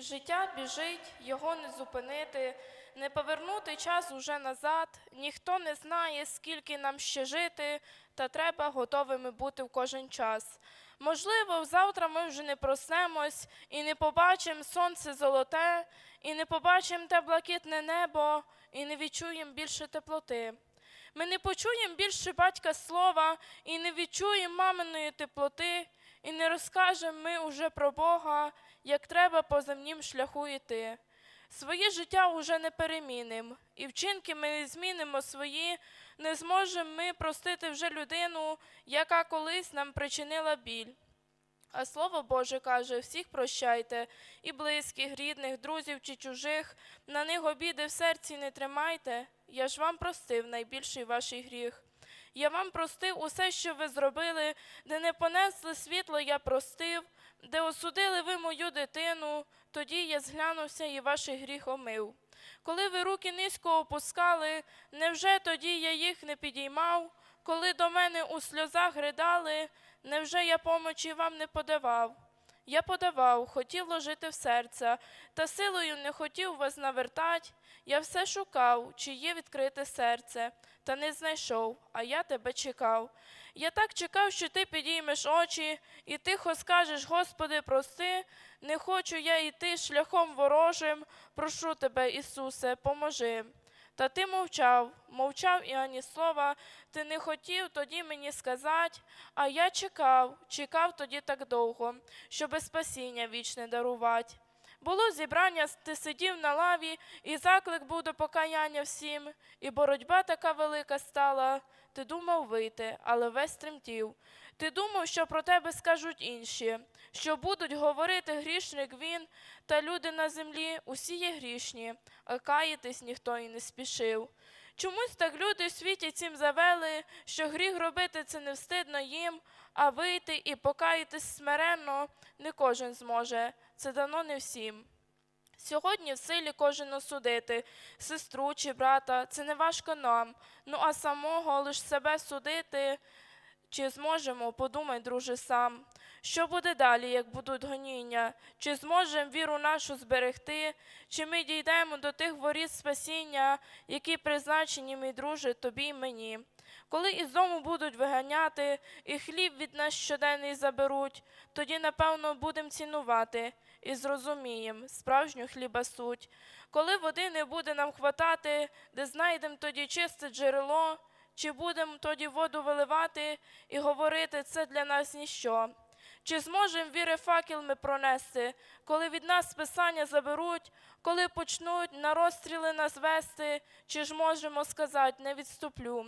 Життя біжить, його не зупинити, не повернути час уже назад. Ніхто не знає, скільки нам ще жити, та треба готовими бути в кожен час. Можливо, завтра ми вже не проснемось і не побачимо сонце золоте, і не побачимо те блакитне небо, і не відчуємо більше теплоти. Ми не почуємо більше батька слова і не відчуємо маминої теплоти, і не розкажемо ми уже про Бога, як треба по земнім шляху йти. Своє життя уже не перемінимо, і вчинки ми не змінимо свої, не зможемо ми простити вже людину, яка колись нам причинила біль. А слово Боже каже: всіх прощайте, і близьких, рідних, друзів чи чужих, на них обіди в серці не тримайте. Я ж вам простив найбільший ваш гріх. Я вам простив усе, що ви зробили, де не понесли світло, я простив, де осудили ви мою дитину, тоді я зглянувся і ваш гріх омив. Коли ви руки низько опускали, невже тоді я їх не підіймав? Коли до мене у сльозах ридали, невже я помочі вам не подавав? Я подавав, хотів ложити в серце, та силою не хотів вас навертать. Я все шукав, чи є відкрите серце, та не знайшов, а я тебе чекав. Я так чекав, що ти підіймеш очі і тихо скажеш, Господи, прости, не хочу я йти шляхом ворожим, прошу тебе, Ісусе, поможи. Та ти мовчав, мовчав і ані слова, ти не хотів тоді мені сказати, а я чекав, чекав тоді так довго, щоби спасіння вічне дарувати. Було зібрання, ти сидів на лаві, і заклик був до покаяння всім, і боротьба така велика стала. Ти думав вийти, але весь тремтів. Ти думав, що про тебе скажуть інші, що будуть говорити грішник він, та люди на землі усі є грішні, а каятись ніхто і не спішив. Чомусь так люди в світі цим завели, що гріх робити це не встидно їм, а вийти і покаятись смиренно не кожен зможе, це дано не всім. Сьогодні в силі кожен осудити, сестру чи брата, це не важко нам, ну а самого лиш себе судити, чи зможемо, подумай, друже, сам. Що буде далі, як будуть гоніння? Чи зможемо віру нашу зберегти? Чи ми дійдемо до тих воріт спасіння, які призначені, мій друже, тобі й мені? Коли із дому будуть виганяти, і хліб від нас щоденний заберуть, тоді, напевно, будемо цінувати і зрозуміємо справжню хліба суть. Коли води не буде нам хватати, де знайдемо тоді чисте джерело, чи будемо тоді воду виливати і говорити це для нас ніщо? Чи зможемо віри факел ми пронести, коли від нас списання заберуть, коли почнуть на розстріли нас вести, чи ж можемо сказати, не відступлю?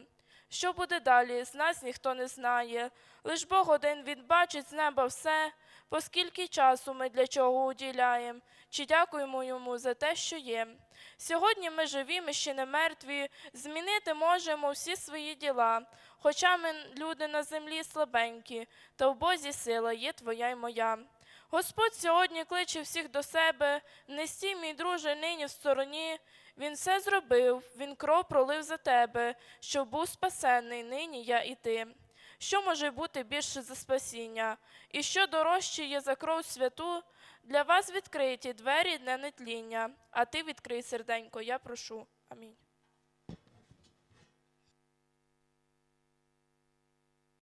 Що буде далі, з нас ніхто не знає. Лиш Бог один він бачить з неба все, поскільки часу ми для чого уділяємо, чи дякуємо йому за те, що є. Сьогодні ми живі, ми ще не мертві, змінити можемо всі свої діла. Хоча ми люди на землі слабенькі, та в Бозі сила є твоя й моя. Господь сьогодні кличе всіх до себе, не стій, мій друже, нині в стороні. Він все зробив, він кров пролив за тебе, щоб був спасенний нині я і ти. Що може бути більше за спасіння? І що дорожче є за кров святу? Для вас відкриті двері для нетління, а ти відкрий серденько, я прошу. Амінь.